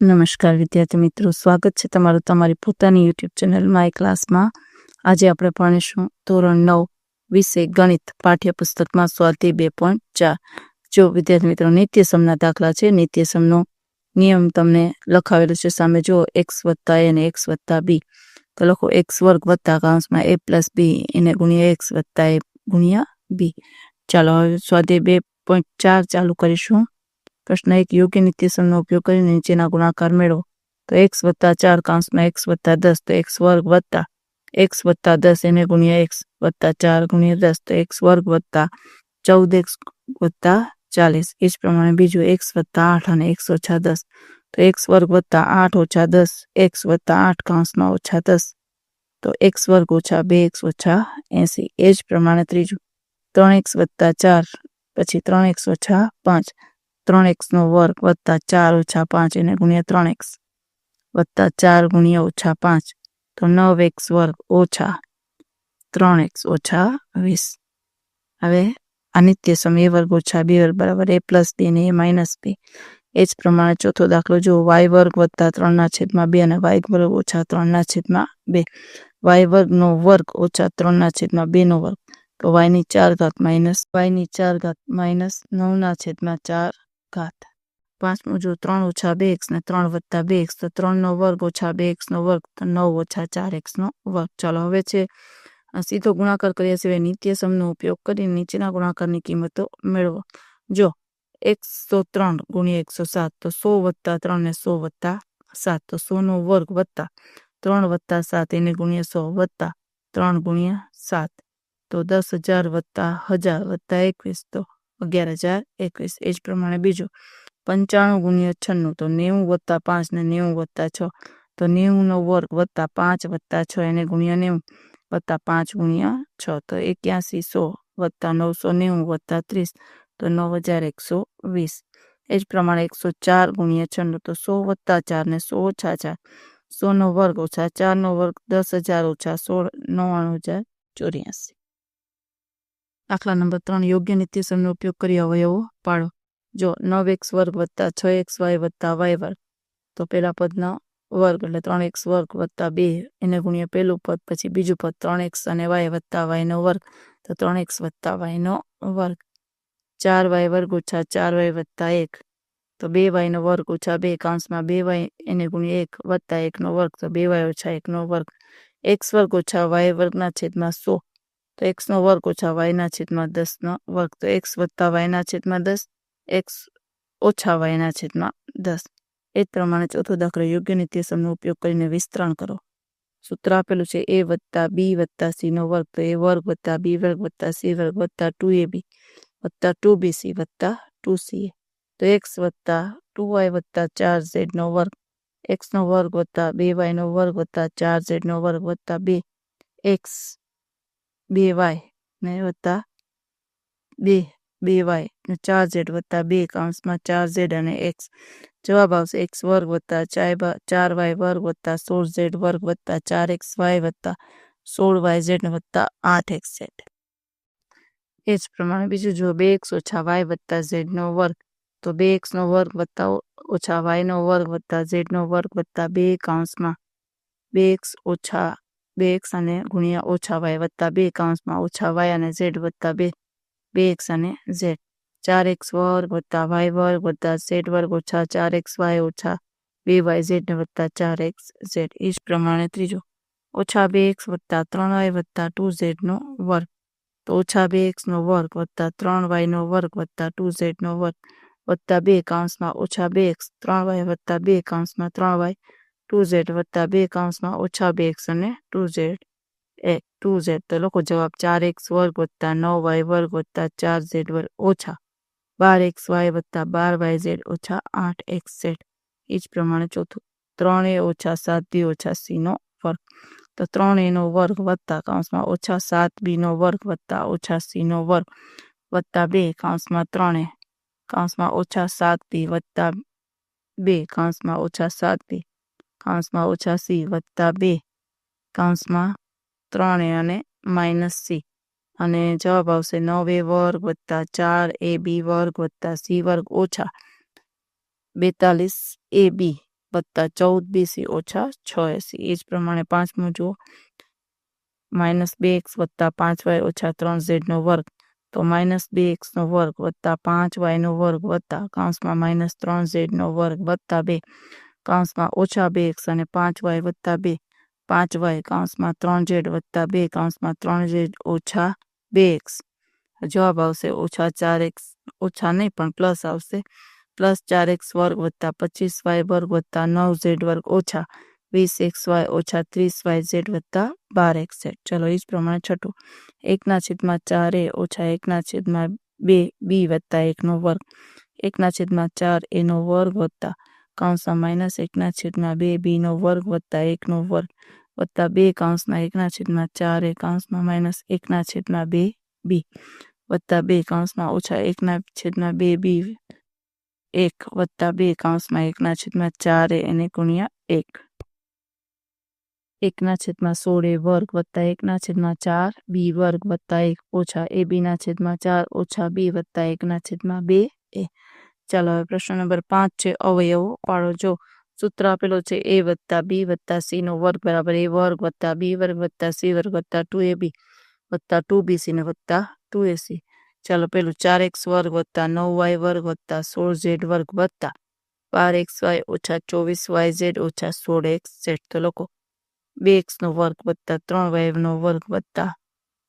નમસ્કાર વિદ્યાર્થી મિત્રો, સ્વાગત છે તમારું તમારી પોતાની યુટ્યુબ ચેનલમાં એ ક્લાસમાં. આજે આપણે ભણીશું ધોરણ નવ વિષય ગણિત પાઠ્યપુસ્તકમાં સ્વાધ્યાય બે પોઈન્ટ ચાર. જો વિદ્યાર્થી મિત્રો નિત્યસમના દાખલા છે, નિત્યસમનો નિયમ તમને લખાવેલો છે સામે, જો એક્સ વત્તા એ અને એક્સ વત્તા બી તો લખો એક્સ વર્ગ વત્તા કાઉન્સમાં એ પ્લસ બી એને ગુણ્યા એક્સ વત્તા એ ગુણ્યા બી ચાલો હવે સ્વાધ્યાય બે પોઈન્ટ ચાર ચાલુ કરીશું. પ્રશ્ન એક યોગ્ય નિત્યસમનો ઉપયોગ કરીને નીચેના ગુણાકાર મેળવો. તો એક્સ વત્તા ચાર કાંસમાં એક્સ વત્તા દસ, તો એક્સ વર્ગ વત્તા એક્સ વત્તા દસ એને ગુણ્યા એક્સ વત્તા ચાર ગુણ્યા દસ, તો એક્સ વર્ગ વત્તા ચૌદ એક્સ વત્તા ચાલીસ. એ જ પ્રમાણે બીજું એક્સ વત્તા આઠ અને એક્સ ઓછા દસ. તો એક્સ વર્ગ વત્તા આઠ ઓછા દસ એક્સ વત્તા આઠ કાંસમાં ઓછા દસ. તો એક્સ વર્ગ ઓછા બે એક્સ ઓછા એંસી. એ જ પ્રમાણે ત્રીજું. ત્રણ એક્સ વત્તા ચાર, પછી ત્રણ એક્સ ઓછા પાંચ. ત્રણ એક્સનો વર્ગ વત્તા ચાર ઓછા પાંચ એને ગુણ્યા ત્રણ એક્સ વત્તા ચાર ગુણ્યા ઓછા પાંચ. તો નવ એક્સ વર્ગ ઓછા ત્રણ એક્સ ઓછા વીસ. હવે અનિત્ય સમય એ વર્ગ ઓછા બે વર્ગ બરાબર એ પ્લસ બી ને એ માઇનસ બી. એ જ પ્રમાણે ચોથો દાખલો જો વાય વર્ગ વત્તા ત્રણના છેદમાં બે અને વાય વર્ગ ઓછા ત્રણના છેદમાં બે. વાય વર્ગનો વર્ગ ઓછા ત્રણના છેદમાં બેનો વર્ગ. તો વાયની ચાર ઘાત માઇનસ, વાયની ચાર ઘાત માઇનસ નવના છેદમાં ચાર. પાંચમું જો ત્રણ ઓછા બે એક્સ ને ત્રણ વત્તા બે એક્સ, તો ત્રણનો વર્ગ ઓછા બે એક્સનો વર્ગ, તો નવ ઓછા ચાર એક્સનો વર્ગ. ચાલો, હવે છે સીધો ગુણાકાર કર્યા સિવાય નિત્ય સમનો ઉપયોગ કરીને નીચેના ગુણાકારની કિંમતો મેળવો. જો એકસો ત્રણ ગુણ્યા એકસો સાત, તો સો વત્તા ત્રણ ને સો વત્તા સાત, તો સોનો વર્ગ વત્તા ત્રણ વત્તા સાત એને ગુણ્યા સો વત્તા ત્રણ ગુણ્યા સાત, તો દસ હજાર વત્તા હજાર વત્તા એકવીસ, તો અગિયાર હજાર એકવીસ. એ જ પ્રમાણે બીજું પંચાણું ગુણ્યા છન્નું, તો નેવું વત્તા પાંચ ને નેવું વત્તા છ. તો નેવુંનો વર્ગ વત્તા પાંચ વત્તા છ, એને ગુણ્યા નેવું વત્તા પાંચ ગુણ્યા છ. તો એક્યાસી સો વત્તા નવસો નેવું વત્તા ત્રીસ, તો નવ હજાર એકસો વીસ. એ જ પ્રમાણે એકસો ચાર ગુણ્યા છન્નું, તો સો વત્તા ચાર ને સો ઓછા ચાર. સોનો વર્ગ ઓછા ચારનો વર્ગ દસ હજાર ઓછા સોળ, નવ્વાણું હજાર ચોર્યાસી. દાખલા નંબર ત્રણ, યોગ્ય નિત્યસમનો ઉપયોગ કરી અવયવો પાડો. જો નવ એક્સ વર્ગ વત્તા છ એક્સ વાય વત્તા વાય વર્ગ, તો પેલા પદનો વર્ગ એટલે ત્રણ એક્સ વર્ગ વત્તા બે એને ગુણ્યા પેલું પદ, પછી બીજું પદ ત્રણ એક્સ અને વાય વત્તા વાયનો વર્ગ, તો ત્રણ એક્સ વત્તા વાયનો વર્ગ. ચાર વાય વર્ગ ઓછા ચાર વાય વત્તા એક, તો બે વાયનો વર્ગ ઓછા બે, કાંસમાં બે વાય એને ગુણ્યા એક વત્તા એકનો વર્ગ, તો બે વાય ઓછા એકનો વર્ગ. એક્સ વર્ગ ઓછા વાય વર્ગના છેદમાં સો, તો એક્સનો વર્ગ ઓછા વાયના છેદમાં દસનો વર્ગ, તો એક્સ વત્તા વાયના છેદમાં દસ એક્સ ઓછા વાયના છેદમાં દસ. એ જ પ્રમાણે ચોથો દાખલો યોગ્ય નિત્યસમનો ઉપયોગ કરીને વિસ્તરણ કરો. સૂત્ર આપેલું છે એ વત્તા બી વત્તા સીનો વર્ગ, તો એ વર્ગ વત્તા બી વર્ગ વત્તા સી વર્ગ વત્તા ટુ એ બી, વત્તા ટુ બી સી વત્તા ટુ સી એ. તો એક્સ વત્તા ટુ વાય વત્તા ચાર ઝેડનો વર્ગ એક્સનો વર્ગ વત્તા બે વાયનો વર્ગ વત્તા ચાર ઝેડનો વર્ગ વત્તા બે, એક્સ બે વાય ને વત્તા બે બે વાય ચાર ઝેડ વત્તા બે કાઉન્સમાં ચાર ઝેડ અને એક્સ. જવાબ આવશે એક્સ વર્ગ વત્તા ચાર વાય વર્ગ વત્તા સોળ ઝેડ વર્ગ વત્તા ચાર એક્સ વાય વત્તા સોળ વાય ઝેડ વત્તા આઠ એક્સ ઝેડ. એ જ પ્રમાણે બીજું જો બે એક્સ ઓછા વાય વત્તા ઝેડનો વર્ગ, તો બે એક્સનો વર્ગ વત્તા ઓછા વાયનો વર્ગ વત્તા ઝેડનો વર્ગ વત્તા બે કાઉન્સમાં. બે એક્સ ઓછા, બે એક્સ અને ગુણ્યા ઓછા વાય વત્તા બે કાઉન્સમાં, ઓછા વાય અને ઝેડ વત્તા બે. બે એક્સ અને ઝેડ ચાર એક્સ વર્ગ વત્તા વાય વર્ગ વત્તા ઝેડ વર્ગ ઓછા ચાર એક્સ વાય ઓછા બે વાય ઝેડ વત્તા ચાર એક્સ ઝેડ એ જ પ્રમાણે ત્રીજો. ઓછા બે એક્સ વત્તા ત્રણ વાય વત્તા ટુ ઝેડનો વર્ગ. તો ઓછા બે એક્સનો વર્ગ વત્તા ત્રણ વાયનો વર્ગ વત્તા ટુ ઝેડનો વર્ગ વત્તા બે કાઉન્સમાં ઓછા બે એક્સ ત્રણ વાય વત્તા બે કાઉન્સમાં ત્રણ વાય ટુ ઝેડ વત્તા બે કાઉન્સમાં ઓછા બે એક્સ અને ટુ ઝેડ ટુ ઝેડ. તો લોકો જવાબ ચાર એક્સ વર્ગ વત્તા નવ વાય વર્ગ વત્તા ચાર ઝેડ વર્ગ ઓછા બાર એક્સ વાય વત્તા બાર વાય ઝેડ ઓછા આઠ એક્સ ઝેડ. એ જ પ્રમાણે ચોથું. ત્રણ ઓછા સાત બી ઓછા સીનો વર્ગ. તો ત્રણ એનો વર્ગ વત્તા કાઉન્સમાં ઓછા સાત બીનો વર્ગ વત્તા ઓછા સીનો વર્ગ વત્તા બે કાઉન્સમાં ત્રણે કાઉન્સમાં ઓછા સાત બી વત્તા બે કાઉન્સમાં ઓછા સાત બી કાઉન્સમાં ઓછા સી વત્તા બે કાઉન્સમાં ત્રણે અને માઇનસ સી અને જવાબ આવશે નવ એ વર્ગ વત્તા ચાર એ બી વર્ગ વત્તા સી વર્ગ ઓછા બેતાલીસ એ બી વત્તા ચૌદ બીસી ઓછા છ એસી એ જ પ્રમાણે પાંચમું જુઓ. માઇનસ બે એક્સ વત્તા પાંચ વાય ઓછા ત્રણ ઝેડનો વર્ગ. તો માઇનસ બે એક્સનો વર્ગ વત્તા પાંચ વાયનો વર્ગ વત્તા કાઉન્સમાં માઇનસ ત્રણ ઝેડનો વર્ગ વત્તા બે. કાઉન્સમાં ઓછા બે એક્સ અને પાંચ વાય વત્તા બે. પાંચ વાય કાઉન્સમાં ત્રણ ઝેડ વત્તા બે કાઉન્સમાં ત્રણ ઝેડ ઓછા બે એક્સ. જવાબ આવશે ઓછા ચાર એક્સ, ઓછા નહીં પણ પ્લસ આવશે. પ્લસ ચાર એક્સ વર્ગ વત્તા પચીસ વાય વર્ગ વત્તા નવ ઝેડ વર્ગ ઓછા વીસ એક્સ વાય ઓછા ત્રીસ વાય ઝેડ વત્તા બાર એક્સ ઝેડ ચલો એ જ પ્રમાણે છઠ્ઠું. એકના છેદમાં ચાર એ ઓછા એકના છેદમાં બે, બી વત્તા એકનો વર્ગ. એકના છેદમાં ચાર એનો વર્ગ વત્તા કાઉન્સમાં માઇનસ એકના છેદમાં બે બીનો વર્ગ વત્તા એકનો વર્ગ વત્તા બે કાઉન્સમાં એકના છેદમાં ચાર એ કાઉન્સમાં માઇનસ એકના છેદમાં બે બી વત્તા બે કાઉન્સમાં ઓછા એકના છેદમાં બે બી એક વત્તા બે કાઉન્સમાં એકના છેદમાં ચાર એ એને ગુણ્યા એક એકના છેદમાં સોળ એ વર્ગ વત્તા એકના છેદમાં ચાર બી વર્ગ વત્તા એક ઓછા એ બીના છેદમાં ચાર ઓછા બી વત્તા એકના છેદમાં બે એ ચાલો હવે પ્રશ્ન નંબર પાંચ છે, અવયવો પાડો જો સૂત્ર આપેલો છે, એ વત્તા બી વત્તા સી નો વર્ગ બરાબર એ વર્ગ વત્તા બી વર્ગ વત્તા સી વર્ગ વત્તા ટુ એ બી વત્તા ટુ બી સી ને વત્તા ટુ એ સી. ચાલો પેલું ચાર એક્સ વર્ગ વત્તા નવ વાય વર્ગ વત્તા સોળ ઝેડ વર્ગ વત્તા બાર એક્સ વાય ઓછા ચોવીસ વાય ઝેડ ઓછા સોળ એક્સ ઝેડ. તો લોકો બે એક્સનો વર્ગ વત્તા ત્રણ વાયનો વર્ગ વત્તા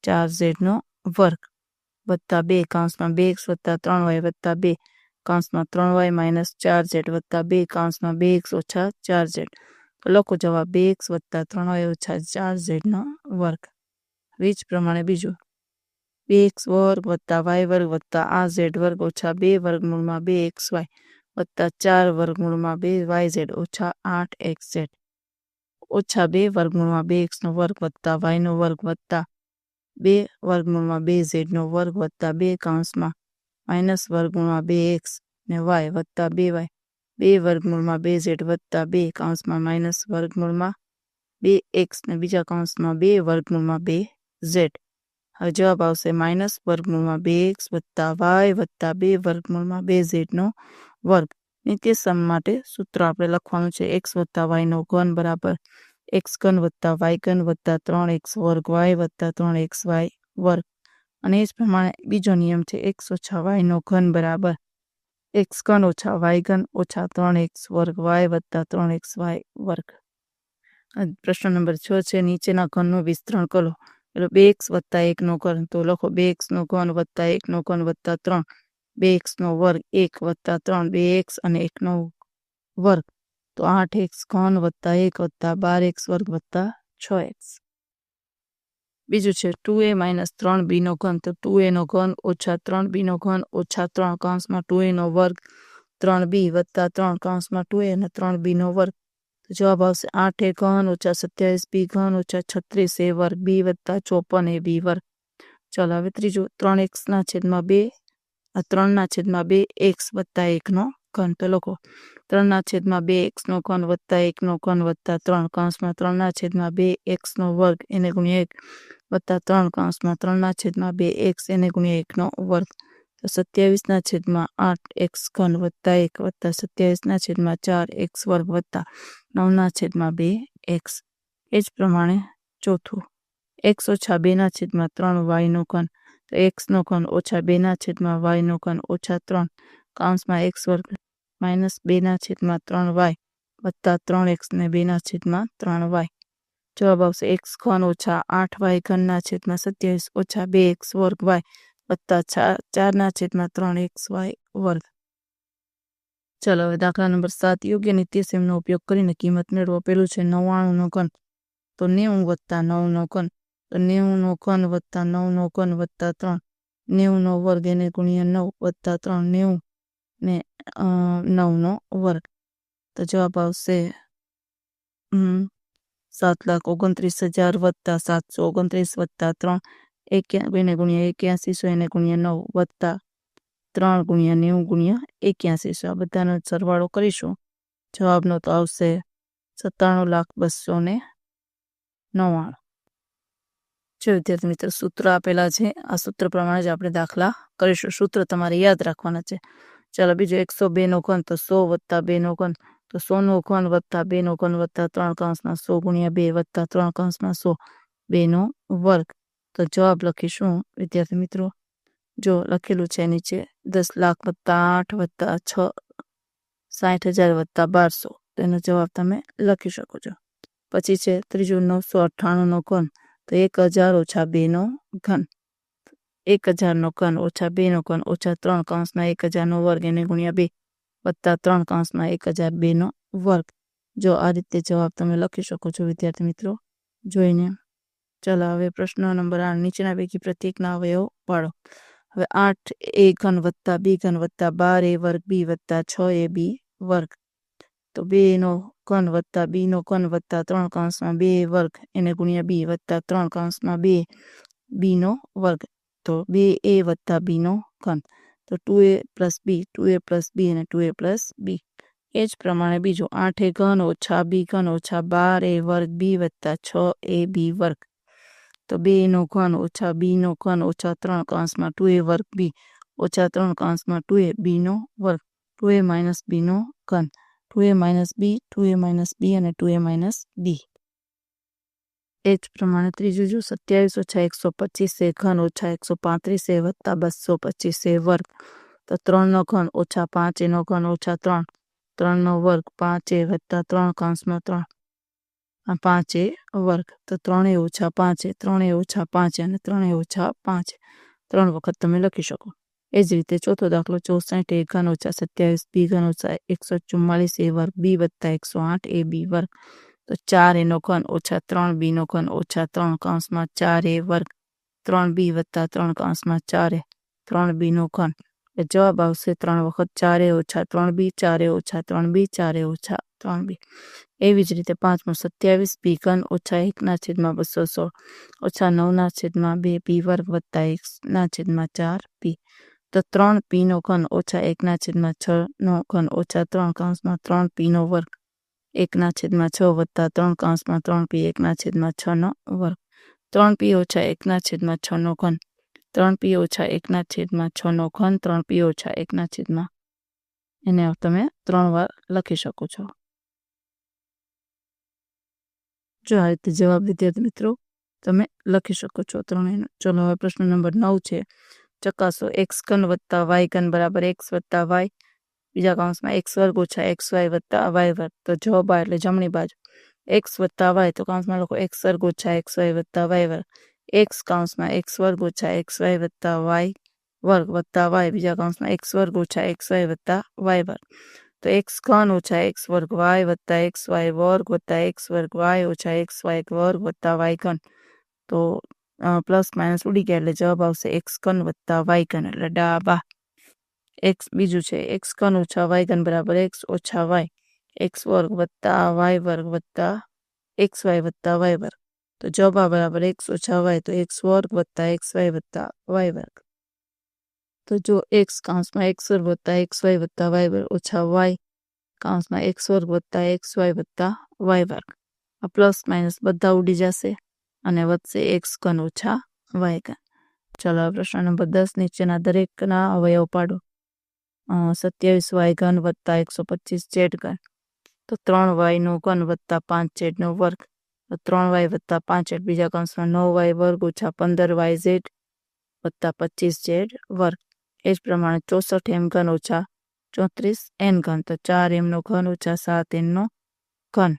ચાર ઝેડનો વર્ગ વત્તા બે. કાઉન્સમાં બે એક્સ વત્તા ત્રણ વાય વત્તા બે. કાઉન્સમાં ત્રણ વાય માઇનસ ચાર ઝેડ વત્તા બે કાઉન્સમાં બે એક્સ ઓછા ચાર ઝેડ. લખો જવાબ બે એક્સ વત્તા ત્રણ વાય ઓછા ચાર ઝેડનો વર્ગ. વીજ પ્રમાણે બીજું. બે એક્સ વર્ગ વત્તા વાય વર્ગ વત્તા આ ઝેડ વર્ગ ઓછા બે વર્ગમૂળમાં બે એક્સ વાય વત્તા ચાર વર્ગમૂળમાં બે વાય ઝેડ ઓછા આઠ એક્સ ઝેડ. ઓછા બે વર્ગમૂળમાં બે એક્સનો વર્ગ વત્તા વાયનો વર્ગ વત્તા બે વર્ગમૂળમાં બે ઝેડનો વર્ગ વત્તા બે કાઉન્સમાં માઇનસ વર્ગમૂળમાં બે એક્સ ને વાય વત્તા બે વાય. બે વર્ગમૂળમાં બે ઝેડ વત્તા બે કાઉન્સમાં માઇનસ વર્ગમૂળમાં બે એક્સ ને બીજા કાઉન્સમાં બે વર્ગમૂળમાં બે ઝેડ. હવે જવાબ આવશે માઇનસ વર્ગમૂળમાં બે એક્સ વત્તા વાય વત્તા બે વર્ગમૂળમાં બે ઝેડનો વર્ગ. નિત્યસમ માટે સૂત્ર આપણે લખવાનું છે એક્સ વત્તા વાયનો ઘન બરાબર એક્સ ઘન વત્તા વાય ઘન વત્તા ત્રણ એક્સ વર્ગ વાય વત્તા ત્રણ એક્સ વાય વર્ગ. અને એ જ પ્રમાણે બીજો નિયમ છે એક્સ ઓછા વાયનો ઘન બરાબર. એક્સ ઘન ઓછા વાય ઘન ઓછા ત્રણ એક્સ વર્ગ વાય વત્તા ત્રણ એક્સ વાય વર્ગ. પ્રશ્ન નંબર છ છે, નીચેના ઘનનું વિસ્તરણ કરો. એટલે બે એક્સ વત્તા એકનો ઘન, તો લખો બે એક્સનો ઘન વત્તા એકનો ઘન વત્તા ત્રણ. બે એક્સનો વર્ગ એક વત્તા ત્રણ, બે એક્સ અને એકનો વર્ગ. તો આઠ એક્સ ઘન વત્તા એક વત્તા બાર એક્સ વર્ગ વત્તા છ એક્સ બીજું છે ટુ એ માઇનસ ત્રણ બીનો ઘન. તો ટુ એનો ઘન ઓછા ત્રણ બીનો ઘન ઓછા ત્રણ કાઉન્સમાં ટુ એનો વર્ગ. ત્રણ બી વત્તા ત્રણ કાઉન્સમાં ટુ એ અને ત્રણ બીનો વર્ગ. તો જવાબ આવશે આઠ એ ઘન ઓછા સત્યાવીસ બી ઘન ઓછા છત્રીસ એ વર્ગ. બી વત્તા ચોપન એ બી વર્ગ. ચાલો હવે ત્રીજું, ત્રણ એક્સના છેદમાં બે. આ ત્રણના છેદમાં બે એક્સ વત્તા એકનો ઘન. તો લોકો ત્રણના છેદમાં બે એક્સનો ઘન વત્તા એકનો ઘન વત્તા ત્રણ કૌંસમાં ત્રણના છેદમાં બે એક્સનો વર્ગ. એને ગુણ્યા એક. વત્તા ત્રણ કાંસમાં ત્રણના છેદમાં બે એક્સ એને ગુણ્યા એકનો વર્ગ. તો સત્યાવીસના છેદમાં આઠ એક્સ ઘન વત્તા એક વત્તા સત્યાવીસના છેદમાં ચાર એક્સ વર્ગ વત્તા નવના છેદમાં બે એક્સ. એ જ પ્રમાણે ચોથું. એક્સ ઓછા બેના છેદમાં ત્રણ વાયનો ઘન. તો એક્સનો ઘન ઓછા બેના છેદમાં વાયનો ઘન ઓછા ત્રણ. કાઉન્સમાં એક્સ વર્ગ માઇનસ બેના છેદમાં ત્રણ વાય વત્તા ત્રણ એક્સ ને બેના છેદમાં ત્રણ વાય. જવાબ આવશે એક્સ ઘન ઓછા આઠ વાય ઘનના છેદમાં સત્યાવીસ ઓછા બે એક્સ વર્ગ વાય વત્તા ચારના છેદમાં ત્રણ એક્સ વાય વર્ગ. ચાલો, હવે દાખલા નંબર સાત, યોગ્ય નિત્યસેમનો ઉપયોગ કરીને કિંમત મેળવો. પેલું છે નવ્વાણુંનો ઘન, તો નેવું વત્તા નવનો ઘન, તો નેવુંનો ઘન વત્તા નવનો ઘન વત્તા ત્રણ, નેવુંનો વર્ગ એને ગુણ્યા નવ વત્તા ત્રણ, નેવું ને નવનો વર્ગ. તો જવાબ આવશે સાત લાખ ઓગણત્રીસ હજાર વત્તા સાતસો ઓગણત્રીસ વત્તા ત્રણ, એક્યા ગુણ્યા એક્યાસીસો એને ગુણ્યા નવ, વત્તા ત્રણ ગુણ્યા નેવું ગુણ્યા એક્યાસીસો આ બધાનો સરવાળો કરીશું. જવાબનો તો આવશે સત્તાણું લાખ બસો ને નવ્વાણું. જો વિદ્યાર્થી મિત્રો સૂત્ર આપેલા છે, આ સૂત્ર પ્રમાણે જ આપણે દાખલા કરીશું. સૂત્ર તમારે યાદ રાખવાના છે. ચાલો બીજો એકસો બેનો ઘન તો સો વત્તા બેનો ઘન તો સોનો ઘન વત્તા બેનો ઘન વત્તા ત્રણ કૌંસમાં સો ગુણ્યા બે વત્તા ત્રણ કૌંસમાં સો બેનો વર્ગ. તો જવાબ લખીશું, વિદ્યાર્થી મિત્રો. જો લખેલું છે નીચે, દસ લાખ વત્તા આઠ વત્તા છ સાઠ હજાર વત્તા બારસો. તેનો જવાબ તમે લખી શકો છો. પછી છે ત્રીજું નવસો અઠ્ઠાણુંનો ઘન. તો એક હજાર ઓછા બેનો ઘન. એક હજારનો ઘન ઓછા બેનો ઘન ઓછા ત્રણ કૌંસમાં એક હજારનો વર્ગ એને ગુણ્યા બે. વત્તા ત્રણ કૌંસમાં એક હજાર બેનો વર્ગ. જો આ રીતે જવાબ તમે લખી શકો છો, વિદ્યાર્થી મિત્રો, જોઈને. ચાલો હવે પ્રશ્ન નંબર આઠ, નીચેના પૈકી પ્રત્યેકના અવયવ પાડો હવે આઠ, એ ઘન વત્તા બી ઘન વત્તા બાર, એ વર્ગ બી વત્તા છ, એ બી વર્ગ. તો બે નો ઘન વત્તા બીનો ઘન વત્તા ત્રણ કૌંસમાં બે વર્ગ, એને ગુણ્યા બી વત્તા ત્રણ કૌંસમાં બે બીનો વર્ગ. તો બે એ વત્તા બીનો ઘન. તો two A plus B two A plus B અને ટુ એ પ્લસ બી. એ જ પ્રમાણે બીજું આઠ એ ઘન ઓછા બી ઘન ઓછા બાર એ વર્ગ બી વત્તા છ એ બી વર્ગ. તો બે એનો ઘન ઓછા બીનો ઘન ઓછા ત્રણ કાંસમાં ટુ એ વર્ગ બી, ઓછા ત્રણ કાંસમાં ટુ એ બીનો વર્ગ ટુ એ માઇનસ બીનો ઘન two A minus B two A minus B અને ટુ એ માઇનસ બી. એ પ્રમાણે ત્રીજું જો સત્યાવીસ ઓછા એકસો પચીસ ઘન ઓછા એકસો પાંત્રીસ વત્તા બસો પચીસ વર્ગ. તો ત્રણનો ઘન ઓછા પાંચ, એનો ઘન ઓછા ત્રણ. ત્રણનો વર્ગ પાંચ વત્તા ત્રણ કૌંસમાં ત્રણ. પાંચ વર્ગ. તો ત્રણે ઓછા પાંચ ત્રણે ઓછા પાંચ અને ત્રણે ઓછા પાંચ. ત્રણ વખત તમે લખી શકો. એ જ રીતે ચોથો દાખલો ચોસઠ, એ ઘન ઓછા સત્યાવીસ, બી ઘન ઓછા એકસો ચુમ્માલીસ એ વર્ગ. બી વત્તા એકસો આઠ, એ બી વર્ગ. તો ચાર એનો ઘન ઓછા ત્રણ બીનો ઘન ઓછા ત્રણ કૌંસમાં ચાર એ વર્ગ ત્રણ બી વત્તા ત્રણ કૌંસમાં ચારે ત્રણ બીનો ઘન. એ જવાબ આવશે ત્રણ વખત ચારે ઓછા ત્રણ બી, ચારે ઓછા ત્રણ બી, ચારે ઓછા ત્રણ બી. એવી જ રીતે પાંચમો સત્યાવીસ બી ઘન ઓછા એકના છેદમાં બસો સોળ ઓછા નવના છેદમાં બે બી વર્ગ વત્તા એકના છેદમાં ચાર બી. તો ત્રણ પીનો ઘન ઓછા એકના છેદમાં છ નો ઘન ઓછા ત્રણ કૌંસમાં ત્રણ પીનો વર્ગ એકના છેદમાં છ વત્તા ત્રણ કાંસમાં ત્રણ પી એકના છેદમાં છ નો વર્ગ. ત્રણ પી ઓછા એકના છેદમાં નો ઘન. ત્રણ પી ઓછા એકના છેદમાં છ નો ઘન. ત્રણ પી ઓછા એકના છેદમાં એને તમે ત્રણ વાર લખી શકો છો. જો આ રીતે જવાબ વિદ્યાર્થી મિત્રો તમે લખી શકો છો ત્રણેયનો. ચલો હવે પ્રશ્ન નંબર નવ છે. ચકાસો એક્સ ઘન વત્તા વાય ઘન બરાબર એક્સ વત્તા વાય બીજા કૌંસમાં એક્સ વર્ગ ઓછા એક્સ વાય વત્તા વાય વર્ગ. તો જવાબ આ એટલે જમણી બાજુ. એક્સ વત્તા વાય, તો કૌંસમાં લખો એક્સ વર્ગ ઓછા એક્સ વાય વત્તા વાય વર્ગ. એક્સ કૌંસમાં એક્સ વર્ગ ઓછા એક્સ વાય વત્તા વાય વર્ગ વત્તા વાય. બીજા કૌંસમાં એક્સ વર્ગ ઓછા એક્સ વાય વત્તા વાય વર્ગ. તો એક્સ ઘન ઓછા એક્સ વર્ગ વાય વત્તા એક્સ વાય વર્ગ વત્તા એક્સ વર્ગ વાય ઓછા એક્સ વાય વર્ગ વત્તા વાય ઘન. તો પ્લસ માઇનસ ઉડી ગયા એટલે જવાબ આવશે એક્સ ઘન વત્તા વાય ઘન એટલે ડાબા. એક્સ બીજું છે, એક્સ ઘન ઓછા વાય ઘન બરાબર એક્સ ઓછા વાય. એક્સ વર્ગ વત્તા વાય વર્ગ વત્તા એક્સ વાય વત્તા વાય વર્ગ. તો જવાબ બરાબર એક્સ ઓછા વાય, તો એક્સ વર્ગ વત્તા એક્સ વાય વત્તા વાય વર્ગ. તો જો એક્સ કાઉન્સમાં એક્સ વર્ગ વત્તા એક્સ વાય વત્તા વાય વર્ગ ઓછા વાય કાઉન્સમાં એક્સ વર્ગ વત્તા એક્સ વાય વત્તા વાય વર્ગ. આ પ્લસ માઇનસ બધા ઉડી જશે અને વધશે એક્સ ઘન ઓછા વાય ઘન. ચલો પ્રશ્ન નંબર દસ નીચેના દરેકના અવયવ પાડો. સત્યાવીસ વાય ઘન વત્તા એકસો પચીસ જેડ ઘન. તો ત્રણ વાયનો ઘન વત્તા પાંચ ઝેડનો વર્ગ. ત્રણ વાય વત્તા પાંચ ઝેડ, બીજા કૌંસમાં નવ વાય વર્ગ ઓછા પંદર વાય ઝેડ વત્તા પચીસ જેડ વર્ગ. એ જ પ્રમાણે ચોસઠ એમ ઘન ઓછા ચોત્રીસ એન ઘન. તો ચાર એમનો ઘન ઓછા સાત એમનો ઘન.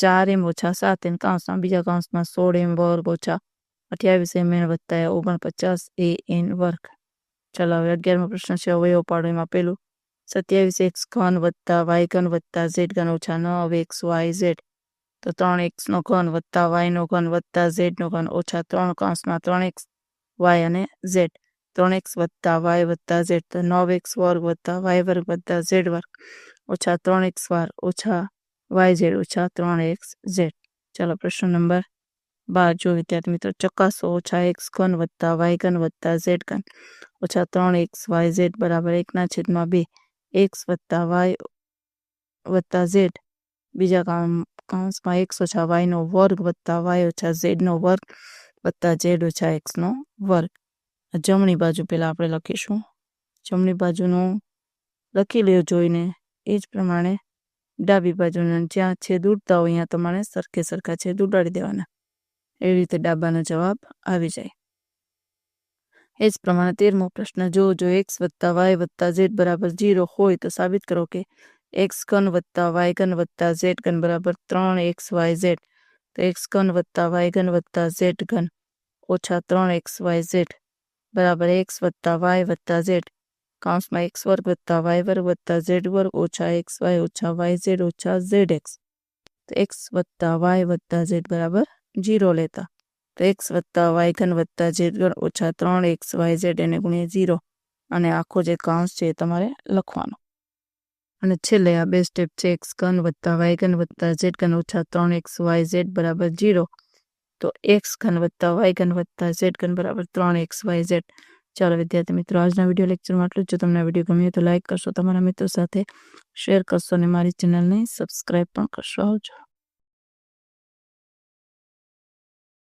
ચાર એમ ઓછા સાત એમ કૌંસમાં, બીજા કૌંસમાં સોળ એમ વર્ગ ઓછા અઠ્યાવીસ એમ એન વત્તા ઓગણપચાસ એ એન વર્ગ. ચાલો અગિયારમો પ્રશ્ન છે, અવયવ પાડો. એમાં પેલું, સત્યાવીસ એક્સ ઘન વત્તા વાય ઘન વત્તા ઝેડ ઘન ઓછા નવ એક્સ વાય ઝેડ. તો ત્રણ એક્સનો ઘન વત્તા વાયનો ઘન વત્તા ઝેડનો ઘન ઓછા ત્રણ કૌંસમાં ત્રણ એક્સ વાય અને ઝેડ. ત્રણ એક્સ વત્તા વાય વત્તા ઝેડ. તો નવ એક્સ વર્ગ વત્તા વાય વર્ગ વત્તા ઝેડ વર્ગ ઓછા ત્રણ એક્સ વાર ઓછા વાય ઝેડ ઓછા ત્રણ એક્સ ઝેડ. ચાલો પ્રશ્ન નંબર બાર જો વિદ્યાર્થી મિત્રો, ચકાસો. ઓછા એક્સ ઘન વત્તા વાય ઘન વત્તા ઝેડ ઘન. ઓછા ત્રણ એક્સ વાય ઝેડ બરાબર એકના છેદમાં બે. એક્સ વત્તા વાય વત્તા ઝેડ. બીજા કાઉન્સમાં એક્સ ઓછા વાયનો વર્ગ વત્તા વાય ઓછા ઝેડનો વર્ગ વત્તા ઝેડ ઓછા એક્સનો વર્ગ. જમણી બાજુ પહેલાં આપણે લખીશું. જમણી બાજુનું લખી લ્યો જોઈને. એ જ પ્રમાણે ડાબી બાજુના જ્યાં છેદ ઉડતા હોય ત્યાં તમારે સરખે સરખા છેદ ઉડાડી દેવાના. એવી રીતે ડાબાનો જવાબ આવી જાય. એ જ પ્રમાણે તેરમો પ્રશ્ન, જો જો એક્સ વત્તા વાય વત્તા ઝેડ બરાબર જીરો હોય તો સાબિત કરો કે એક્સ ઘન વત્તા વાય ઘન વત્તા ઝેડ ઘન બરાબર ત્રણ એક્સ વાય ઝેડ. તો એક્સ ઘન વત્તા વાય ઘન વત્તા ઝેડ ઘન ઓછા ત્રણ એક્સ વાય ઝેડ બરાબર એક્સ વત્તા વાય વત્તા ઝેડ. કૌંસમાં એક્સ વર્ગ વત્તા વાય વર્ગ વત્તા ઝેડ વર્ગ ઓછા એક્સ વાય ઓછા વાય ઝેડ ઓછા ઝેડ એક્સ. તો એક્સ વત્તા વાય વત્તા ઝેડ બરાબર જીરો લેતા. તો એક્સ વત્તા વાય ઘન વત્તા ઝેડ ઓછા ત્રણ એક્સ વાય ઝેડ એને ગુણ્યા ઝીરો અને આખો જે કાઉન્સ છે એ તમારે લખવાનો. અને છેલ્લે આ બે સ્ટેપ છે, એક્સ ઘન વત્તા વાય ઘન વત્તા ઝેડ ઘન ઓછા ત્રણ એક્સ વાય ઝેડ બરાબર જીરો. તો એક્સ ઘન વત્તા વાય ઘન વત્તા ઝેડ ઘન બરાબર ત્રણ એક્સ વાય ઝેડ. ચાલો વિદ્યાર્થી મિત્રો, આજના વીડિયો લેક્ચરમાં આટલું જો. તમને વીડિયો ગમ્યો તો લાઇક કરશો, તમારા મિત્રો સાથે શેર કરશો અને મારી ચેનલને સબસ્ક્રાઈબ પણ કરશો. આવજો.